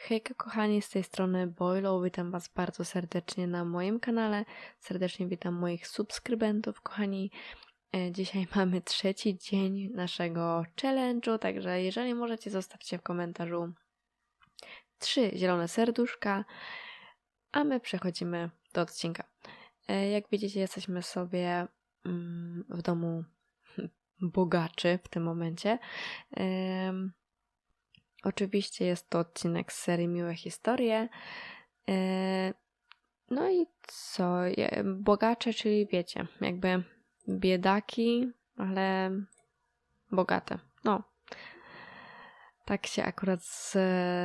Hejka kochani, z tej strony Boilo, witam was bardzo serdecznie na moim kanale, serdecznie witam moich subskrybentów, kochani. E, Dzisiaj mamy trzeci dzień naszego challenge'u, także jeżeli możecie zostawcie w komentarzu trzy zielone serduszka, a my przechodzimy do odcinka. E, Jak widzicie, jesteśmy sobie mm, w domu bogaczy w tym momencie. Oczywiście jest to odcinek z serii Miłe Historie. E, No i co? Bogacze, czyli wiecie, jakby biedaki, ale bogate. No. Tak się akurat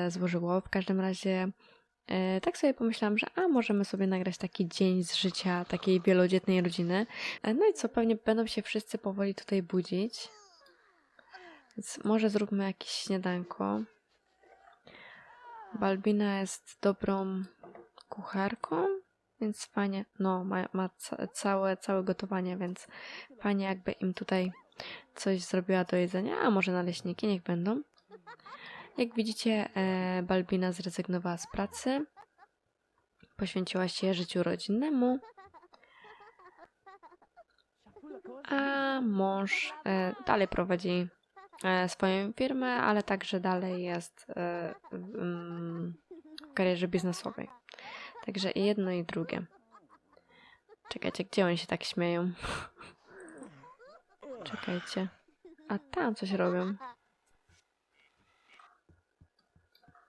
złożyło. W każdym razie e, tak sobie pomyślałam, że a możemy sobie nagrać taki dzień z życia takiej wielodzietnej rodziny. E, No i co, pewnie będą się wszyscy powoli tutaj budzić. Więc może zróbmy jakieś śniadanko. Balbina jest dobrą kucharką, więc fajnie, no ma, ma ca całe, całe gotowanie, więc fajnie jakby im tutaj coś zrobiła do jedzenia, a może naleśniki, niech będą. Jak widzicie, e, Balbina zrezygnowała z pracy, poświęciła się życiu rodzinnemu, a mąż e, dalej prowadzi swoją firmę, ale także dalej jest e, w, mm, w karierze biznesowej. Także i jedno i drugie. Czekajcie, gdzie oni się tak śmieją? Czekajcie. A tam coś robią.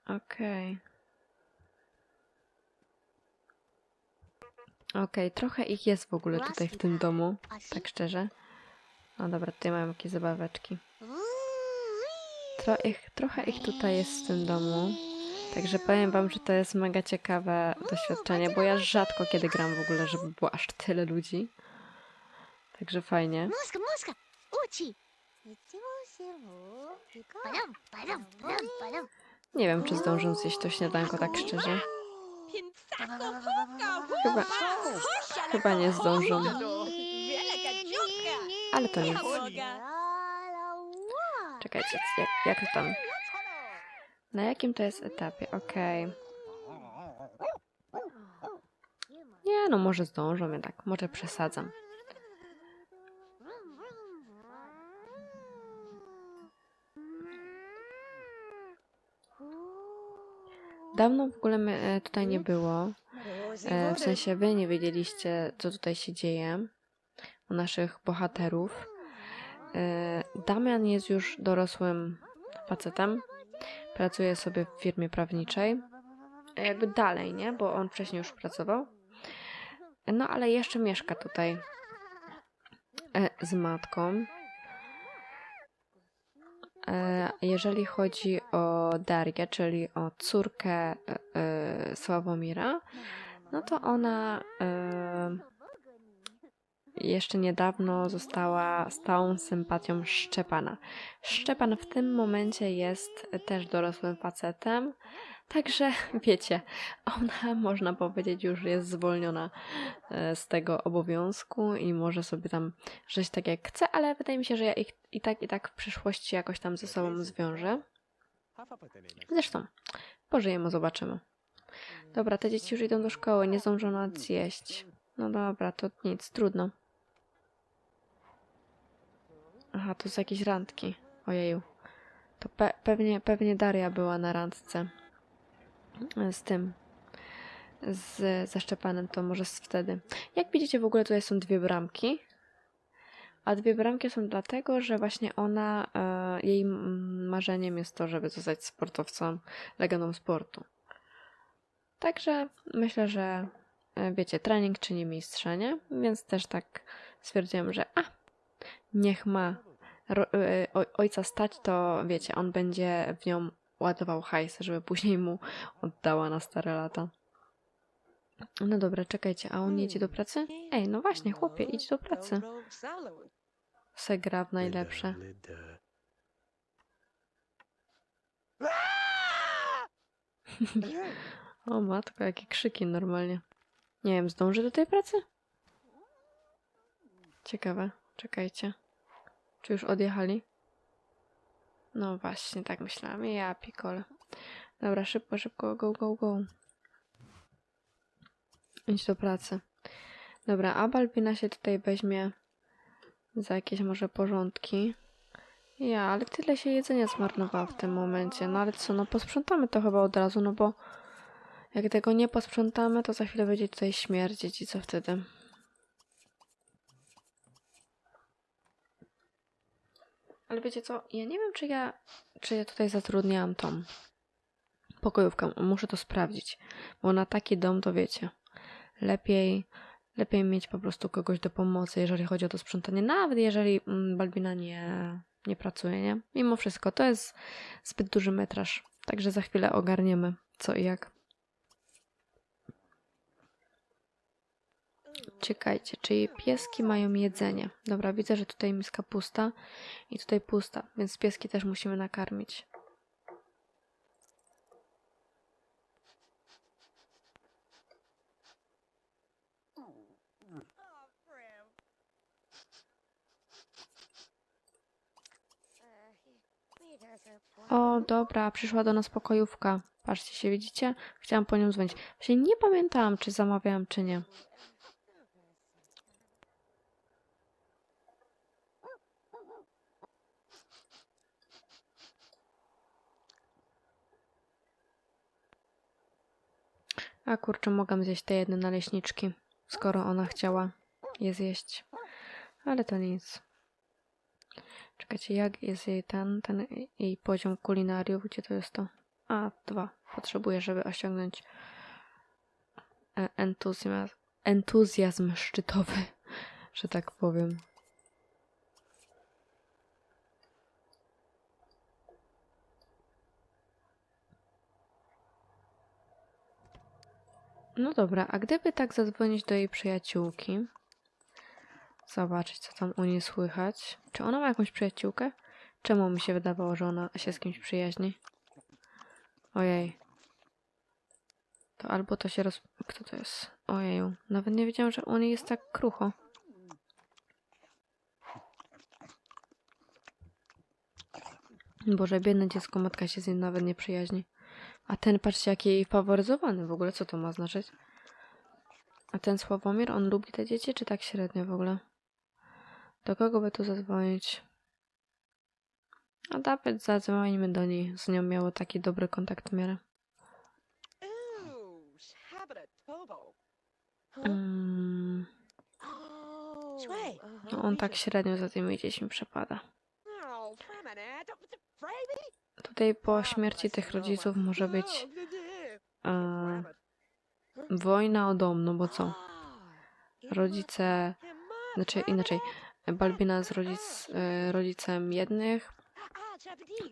Okej. Okej, trochę ich jest w ogóle tutaj w tym domu, tak szczerze. No dobra, tutaj mamy jakieś zabaweczki. Tro ich, trochę ich tutaj jest w tym domu. Także powiem wam, że to jest mega ciekawe doświadczenie, bo ja rzadko kiedy gram w ogóle, żeby było aż tyle ludzi. Także fajnie. Nie wiem, czy zdążę zjeść to śniadanko, tak szczerze. Chyba, chyba nie zdążą. Ale to nic. Czekajcie, jak, jak tam? Na jakim to jest etapie? Okej. Nie, no może zdążą jednak, może przesadzam. Dawno w ogóle my, e, tutaj nie było. E, w sensie wy nie wiedzieliście, co tutaj się dzieje u naszych bohaterów. E, Damian jest już dorosłym facetem. Pracuje sobie w firmie prawniczej. E, Jakby dalej, nie? Bo on wcześniej już pracował. No ale jeszcze mieszka tutaj e, z matką. Jeżeli chodzi o Darię, czyli o córkę Sławomira, no to ona jeszcze niedawno została stałą sympatią Szczepana. Szczepan w tym momencie jest też dorosłym facetem, także wiecie, ona można powiedzieć już jest zwolniona e, z tego obowiązku i może sobie tam żyć tak jak chce, ale wydaje mi się, że ja ich i tak i tak w przyszłości jakoś tam ze sobą zwiążę. Zresztą, pożyjemy, zobaczymy. Dobra, te dzieci już idą do szkoły, nie zdążą nas zjeść. No dobra, to nic, trudno. Aha, to są jakieś randki. Ojeju. To pe pewnie, pewnie Daria była na randce. Z tym. Z, ze Szczepanem, to może wtedy. Jak widzicie, w ogóle tutaj są dwie bramki. A dwie bramki są dlatego, że właśnie ona, e, jej marzeniem jest to, żeby zostać sportowcą, legendą sportu. Także myślę, że e, wiecie, trening czyni mistrza, nie? Więc też tak stwierdziłem, że a, niech ma e, oj- ojca stać, to wiecie, on będzie w nią ładował hajs, żeby później mu oddała na stare lata. No dobra, czekajcie, a on jedzie do pracy? Ej, no właśnie, chłopie, idź do pracy. Se gra w najlepsze. O matko, jakie krzyki normalnie. Nie wiem, zdąży do tej pracy? Ciekawe, czekajcie. Czy już odjechali? No właśnie, tak myślałam. Ja pikole. Dobra, szybko, szybko, go, go, go. Idź do pracy. Dobra, a Balbina się tutaj weźmie za jakieś może porządki. Ja, ale tyle się jedzenia zmarnowała w tym momencie. No ale co, no posprzątamy to chyba od razu, no bo jak tego nie posprzątamy, to za chwilę będzie tutaj śmierdzieć i co wtedy? Ale wiecie co, ja nie wiem, czy ja, czy ja tutaj zatrudniałam tą pokojówkę. Muszę to sprawdzić, bo na taki dom to wiecie, lepiej, lepiej mieć po prostu kogoś do pomocy, jeżeli chodzi o to sprzątanie, nawet jeżeli mm, Balbina nie, nie pracuje, nie? Mimo wszystko, to jest zbyt duży metraż, także za chwilę ogarniemy co i jak. Czekajcie, czy pieski mają jedzenie? Dobra, widzę, że tutaj miska pusta i tutaj pusta, więc pieski też musimy nakarmić. O, dobra, przyszła do nas pokojówka. Patrzcie się, widzicie? Chciałam po nią dzwonić. Właśnie nie pamiętałam, czy zamawiałam, czy nie. A kurczę, mogłam zjeść te jedne naleśniczki, skoro ona chciała je zjeść. Ale to nic. Czekajcie, jak jest jej ten, ten jej poziom kulinariów, gdzie to jest to? A, dwa. Potrzebuję, żeby osiągnąć e, entuzjazm, entuzjazm szczytowy, że tak powiem. No dobra, a gdyby tak zadzwonić do jej przyjaciółki, zobaczyć, co tam u niej słychać. Czy ona ma jakąś przyjaciółkę? Czemu mi się wydawało, że ona się z kimś przyjaźni? Ojej. To albo to się roz... Kto to jest? Ojeju. Nawet nie wiedziałam, że u niej jest tak krucho. Boże, biedne dziecko, matka się z nim nawet nie przyjaźni. A ten, patrzcie, jaki faworyzowany w ogóle. Co to ma znaczyć? A ten Sławomir, on lubi te dzieci, czy tak średnio w ogóle? Do kogo by tu zadzwonić? A nawet zadzwońmy do niej. Z nią miało taki dobry kontakt w miarę. Mm, Oh, uh-huh. no on tak średnio za tymi dziećmi przepada. Tutaj po śmierci tych rodziców może być e, wojna o dom, no bo co? Rodzice, znaczy inaczej, Balbina z rodzic, e, rodzicem jednych.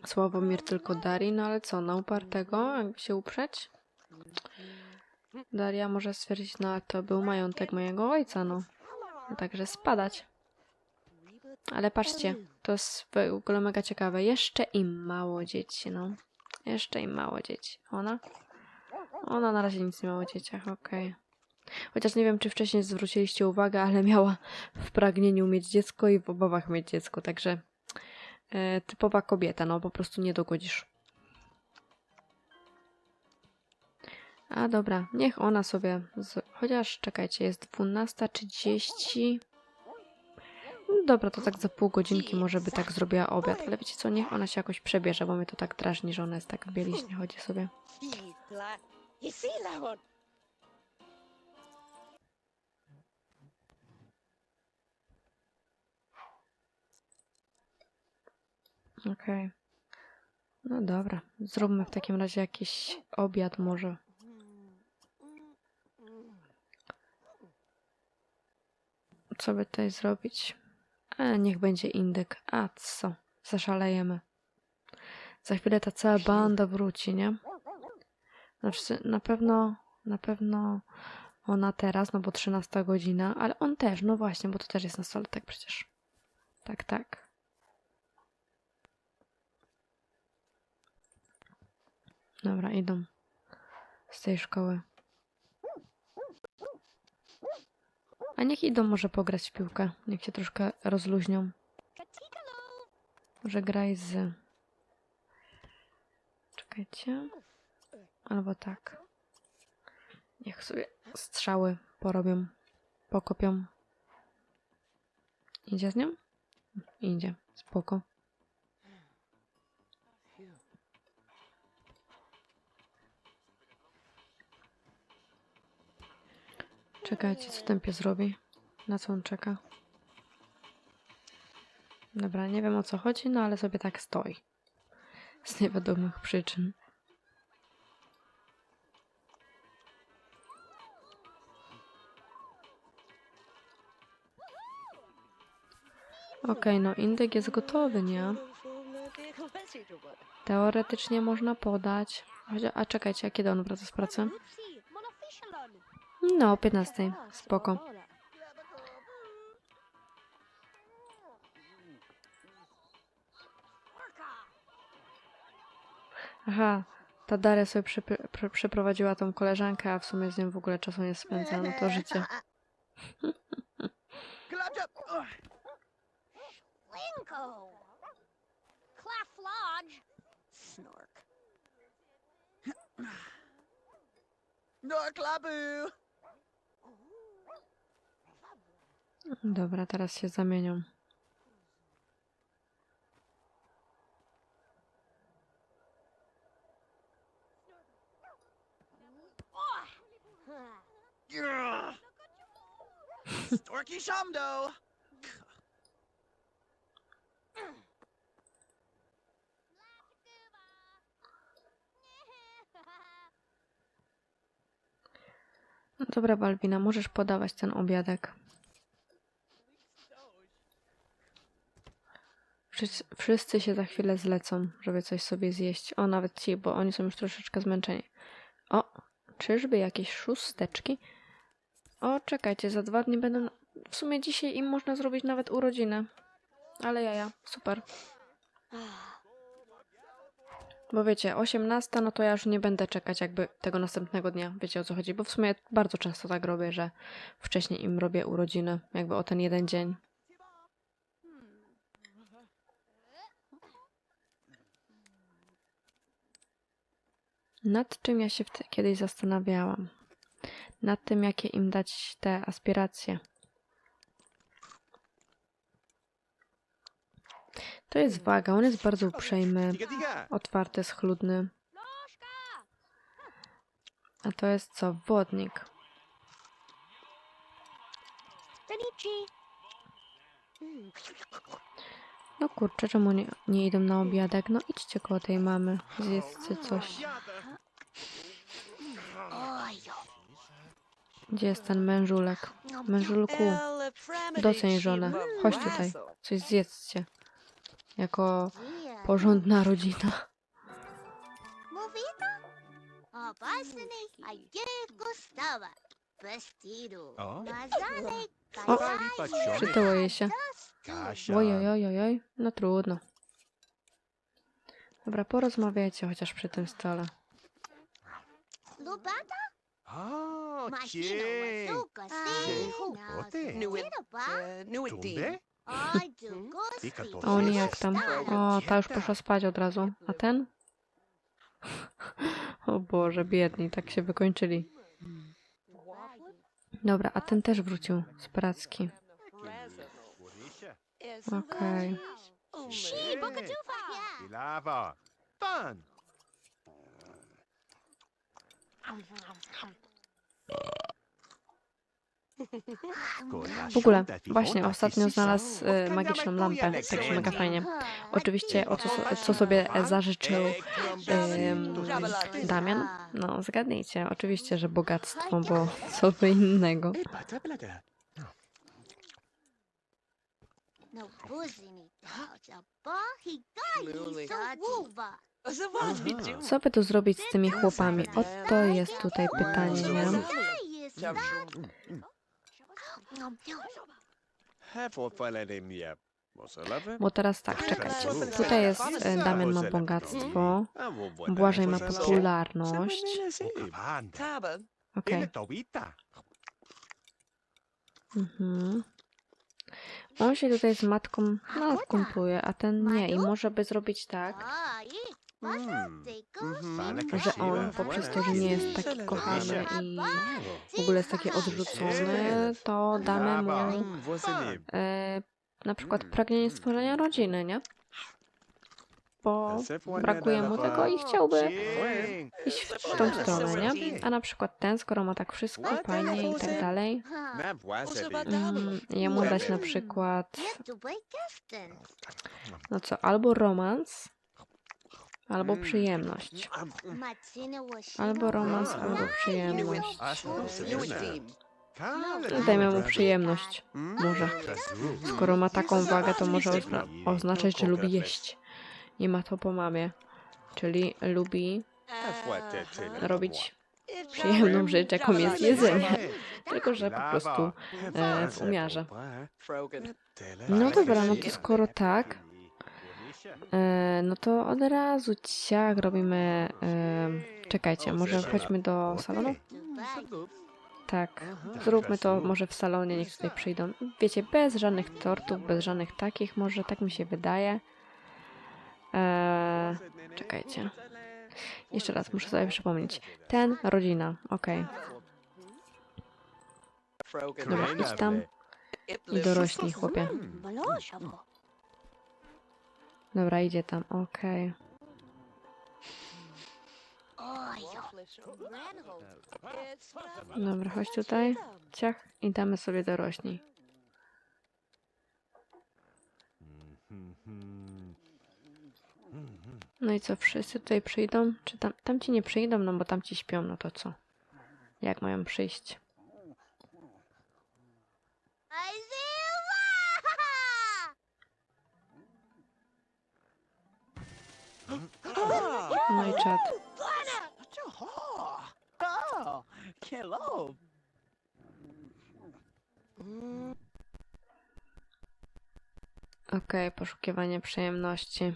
Sławomir tylko Darii, no ale co, na upartego, jakby się uprzeć? Daria może stwierdzić, no ale to był majątek mojego ojca. No Także spadać. Ale patrzcie, to jest w ogóle mega ciekawe. Jeszcze im mało dzieci, no. Jeszcze im mało dzieci. Ona? Ona na razie nic nie ma o dzieciach, okej. Chociaż nie wiem, czy wcześniej zwróciliście uwagę, ale miała w pragnieniu mieć dziecko i w obawach mieć dziecko, także e, typowa kobieta, no po prostu nie dogodzisz. A dobra, niech ona sobie. Z... Chociaż czekajcie, jest 12.30. No Dobra, to tak za pół godzinki może by tak zrobiła obiad, ale wiecie co, niech ona się jakoś przebierze, bo mnie to tak drażni, że ona jest tak w bieliźnie, chodzi sobie. Okej. No dobra, zróbmy w takim razie jakiś obiad może. Co by tutaj zrobić? A, niech będzie indyk. A co? Zaszalejemy. Za chwilę ta cała banda wróci, nie? Znaczy, na pewno, na pewno ona teraz, no bo 13 godzina, ale on też, no właśnie, bo to też jest nastolatek przecież. Tak, tak. Dobra, idą z tej szkoły. A niech idą może pograć w piłkę. Niech się troszkę rozluźnią. Może graj z... Czekajcie. Albo tak. Niech sobie strzały porobią, pokopią. Idzie z nią? Idzie. Spoko. Czekajcie, co ten pies robi? Na co on czeka? Dobra, nie wiem o co chodzi, no ale sobie tak stoi. Z niewiadomych przyczyn. Okej, no indyk jest gotowy, nie? Teoretycznie można podać. A czekajcie, a kiedy on wraca z pracy? No, o 15. Spoko. Aha, ta Daria sobie przeprowadziła tą koleżankę, a w sumie z nią w ogóle czasu nie spędza. No to życie. Winko. Claff Lodge. Snork. No, Dobra, teraz się zamienią. Yeah. Storky Shamdo! No dobra, Balbina, możesz podawać ten obiadek. Wszyscy, się za chwilę zlecą, żeby coś sobie zjeść. O, nawet ci, bo oni są już troszeczkę zmęczeni. O, czyżby jakieś szósteczki? O, czekajcie, za dwa dni będą... W sumie dzisiaj im można zrobić nawet urodziny. Ale jaja, super. Bo wiecie, 18, no to ja już nie będę czekać jakby tego następnego dnia. Wiecie o co chodzi? Bo w sumie bardzo często tak robię, że wcześniej im robię urodziny, jakby o ten jeden dzień. Nad czym ja się kiedyś zastanawiałam? Nad tym, jakie im dać te aspiracje. To jest waga, on jest bardzo uprzejmy, otwarty, schludny. A to jest co? Wodnik. No kurczę, czemu nie, nie idą na obiadek? No idźcie koło tej mamy, zjedzcie coś. Gdzie jest ten mężulek? Mężulku, doceń żonę. Chodź tutaj, coś zjedzcie. Jako porządna rodzina. O. Przytyło jej się. Kasia. Oj, oj, oj, oj, oj. No trudno. Dobra, porozmawiajcie chociaż przy tym stole. Lubata? Ote. Knew it. Sino ba? Knew it, Tumbe? Oj, tu Hmm? gusti. Ika to A oni jak tam? O, ta już poszła spać od razu. A ten? O Boże, biedni, tak się wykończyli. Dobra, a ten też wrócił z pracki. Okej. Lava. Pan. W ogóle, właśnie ostatnio znalazł e, magiczną lampę, także mega fajnie. Oczywiście, o co, co sobie zażyczył em, Damian? No, zgadnijcie. Oczywiście, że bogactwo, bo co by innego. No. Co by tu zrobić z tymi chłopami? Oto jest tutaj pytanie, nie? Bo teraz tak, czekajcie. Tutaj jest, e, Damian ma bogactwo, Błażej ma popularność. Okej. Mhm. On się tutaj z matką, no, kumpluje, a ten nie. I może by zrobić tak, Hmm. Mhm. Że on poprzez to, że nie jest taki kochany i w ogóle jest taki odrzucony, to damy mu e, na przykład pragnienie stworzenia rodziny, nie? Bo brakuje mu tego i chciałby iść w tą stronę, nie? A na przykład ten, skoro ma tak wszystko fajnie i tak dalej, mm, jemu dać na przykład, no co, albo romans, albo przyjemność. Albo romans, albo przyjemność. Dajmy mu przyjemność. Może. Skoro ma taką wagę, to może ozna oznaczać, że lubi jeść. Nie ma to po mamie. Czyli lubi robić przyjemną rzecz, jaką jest jedzenie. Tylko, że po prostu e, w umiarze. No dobra, no to skoro tak, e, no to od razu ciach robimy... E, czekajcie, może chodźmy do salonu? Tak, zróbmy to może w salonie, niech tutaj przyjdą. Wiecie, bez żadnych tortów, bez żadnych takich, może tak mi się wydaje. Eee, czekajcie. Jeszcze raz muszę sobie przypomnieć. Ten, rodzina, okej. Dobra, idź tam i dorośli, chłopie. Dobra, idzie tam, okej. Dobra, chodź tutaj. Ciach i damy sobie dorośli. No i co, wszyscy tutaj przyjdą? Czy tam, tam ci nie przyjdą? No bo tam ci śpią, no to co? Jak mają przyjść? No i hello. Okej, poszukiwanie przyjemności.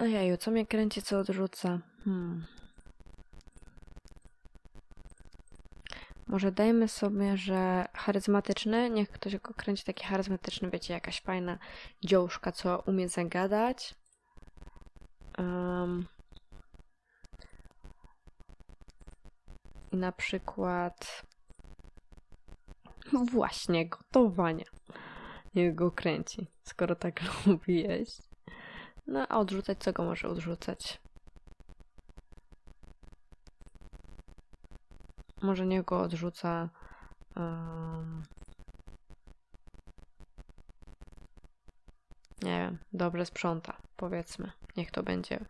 Ojeju, co mnie kręci, co odrzuca? Hmm. Może dajmy sobie, że charyzmatyczny, niech ktoś go kręci taki charyzmatyczny, wiecie, jakaś fajna dziołszka, co umie zagadać. Em. I na przykład właśnie gotowania. Niech go kręci, skoro tak lubi jeść. No a odrzucać, co go może odrzucać? Może niech go odrzuca. em, nie wiem, dobrze sprząta, powiedzmy. Niech to będzie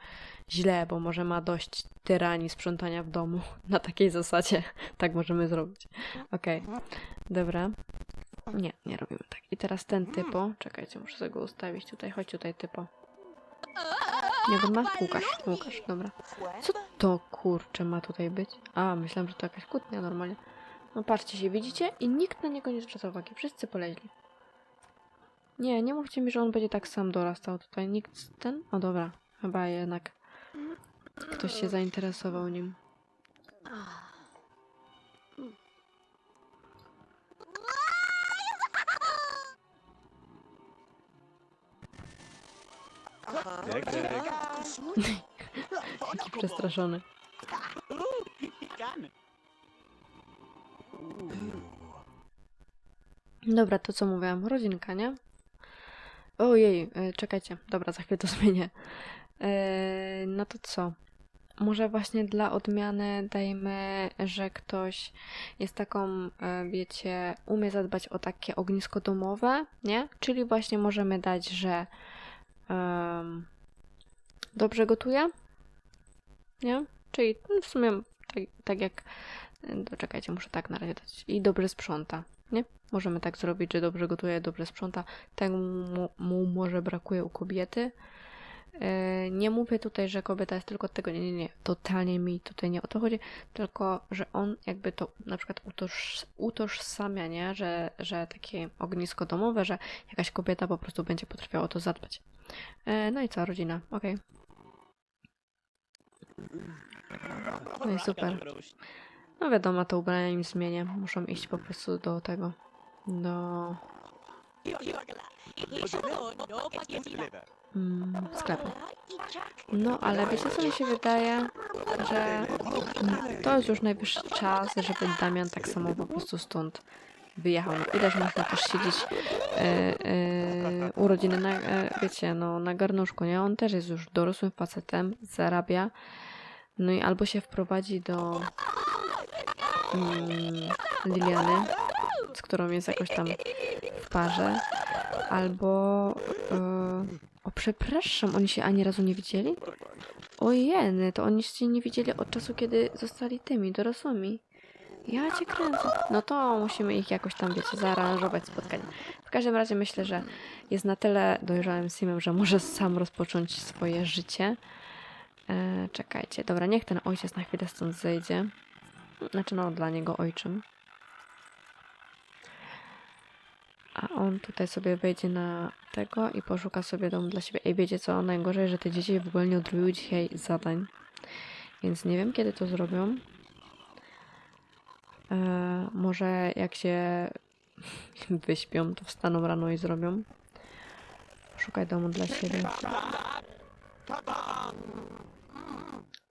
źle, bo może ma dość tyranii sprzątania w domu. Na takiej zasadzie tak możemy zrobić. Okej, dobra. Nie, nie robimy tak. I teraz ten typo. Czekajcie, muszę sobie go ustawić tutaj. Chodź tutaj, typo. Nie, on ma? Łukasz, Łukasz, dobra. Co to kurczę ma tutaj być? A, myślałam, że to jakaś kłótnia normalnie. No patrzcie się, widzicie? I nikt na niego nie zwraca uwagi. Wszyscy poleźli. Nie, nie mówcie mi, że on będzie tak sam dorastał tutaj. Nikt ten... O dobra, chyba jednak ktoś się zainteresował nim. Taki przestraszony. Dobra, to co mówiłam? Rodzinka, nie? Ojej, e, czekajcie. Dobra, za chwilę to zmienię. E, no to co? Może właśnie dla odmiany dajmy, że ktoś jest taką, e, wiecie, umie zadbać o takie ognisko domowe, nie? Czyli właśnie możemy dać, że em, dobrze gotuje, nie? Czyli no, w sumie tak, tak jak, to czekajcie, muszę tak na razie dać, i dobrze sprząta, nie? Możemy tak zrobić, że dobrze gotuje, dobrze sprząta, tak mu, może brakuje u kobiety. E, Nie mówię tutaj, że kobieta jest tylko tego, nie, nie, nie, totalnie mi tutaj nie o to chodzi, tylko, że on jakby to na przykład utoż, utożsamia, nie? Że, że takie ognisko domowe, że jakaś kobieta po prostu będzie potrafiła o to zadbać. E, No i co, rodzina, okej. No i super. No wiadomo, to ubrania im zmienię. Muszą iść po prostu do tego. Do. mm, sklepu. No, ale wiecie co mi się wydaje? Że to jest już najwyższy czas, żeby Damian tak samo po prostu stąd wyjechał. No, ile że można też siedzieć e, e, urodziny na, e, wiecie, no, na garnuszku, nie? On też jest już dorosłym facetem, zarabia. No i albo się wprowadzi do mm, Liliany, z którą jest jakoś tam w parze, albo e, o przepraszam, oni się ani razu nie widzieli? Ojeny, to oni się nie widzieli od czasu, kiedy zostali tymi dorosłymi. Ja cię kręcę. No to musimy ich jakoś tam, wiecie, zaaranżować spotkanie. W każdym razie myślę, że jest na tyle dojrzałym simem, że może sam rozpocząć swoje życie. E, czekajcie, dobra, niech ten ojciec na chwilę stąd zejdzie. Znaczy, no, dla niego ojczym. A on tutaj sobie wejdzie na tego i poszuka sobie domu dla siebie. I wiecie co? Najgorzej, że te dzieci w ogóle nie odrobiły dzisiaj zadań. Więc nie wiem, kiedy to zrobią. E, może jak się wyśpią, to wstaną rano i zrobią. Szukaj domu dla siebie.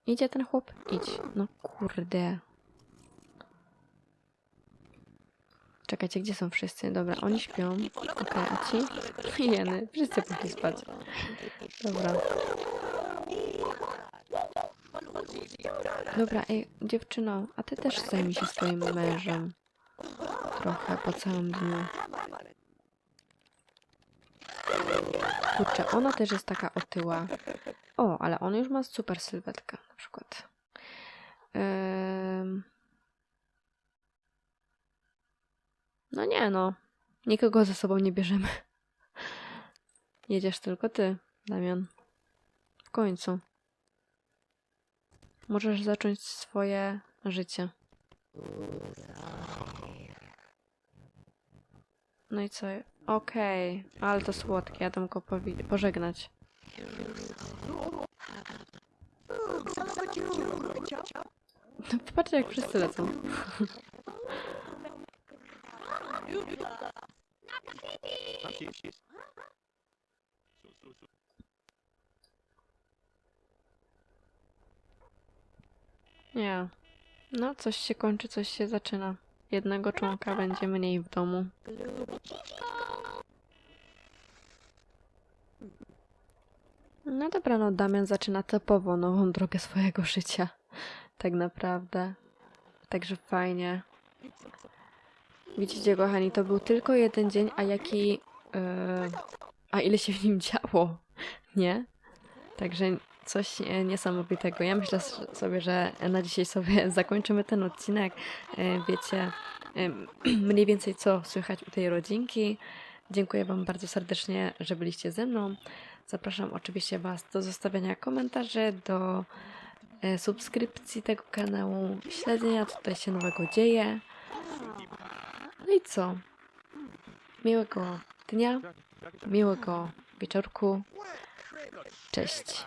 Idzie ten chłop? Idź. No kurde. Czekajcie, gdzie są wszyscy? Dobra, oni śpią. Okej, a ci? Jeny, wszyscy poszli spać. Dobra. Dobra, ej, dziewczyno, a ty też zajmij się swoim mężem. Trochę po całym dniu. Kurczę, ona też jest taka otyła. O, ale on już ma super sylwetkę, na przykład. Ym... No nie no, nikogo ze sobą nie bierzemy. Jedziesz tylko ty, Damian. W końcu. Możesz zacząć swoje życie. No i co? Okej, ale to słodkie, ja tam go pożegnać. Popatrzcie jak wszyscy lecą. Nie. No, coś się kończy, coś się zaczyna. Jednego członka będzie mniej w domu. No dobra, no Damian zaczyna topowo nową drogę swojego życia. Tak naprawdę. Także fajnie. Widzicie, kochani, to był tylko jeden dzień, a jaki... Yy, a ile się w nim działo, nie? Także coś e, niesamowitego. Ja myślę sobie, że na dzisiaj sobie zakończymy ten odcinek. E, Wiecie mniej więcej co słychać u tej rodzinki. Dziękuję Wam bardzo serdecznie, że byliście ze mną. Zapraszam oczywiście Was do zostawiania komentarzy, do subskrypcji tego kanału, śledzenia, co tutaj się nowego dzieje. No i co? Miłego dnia, miłego wieczorku. Cześć.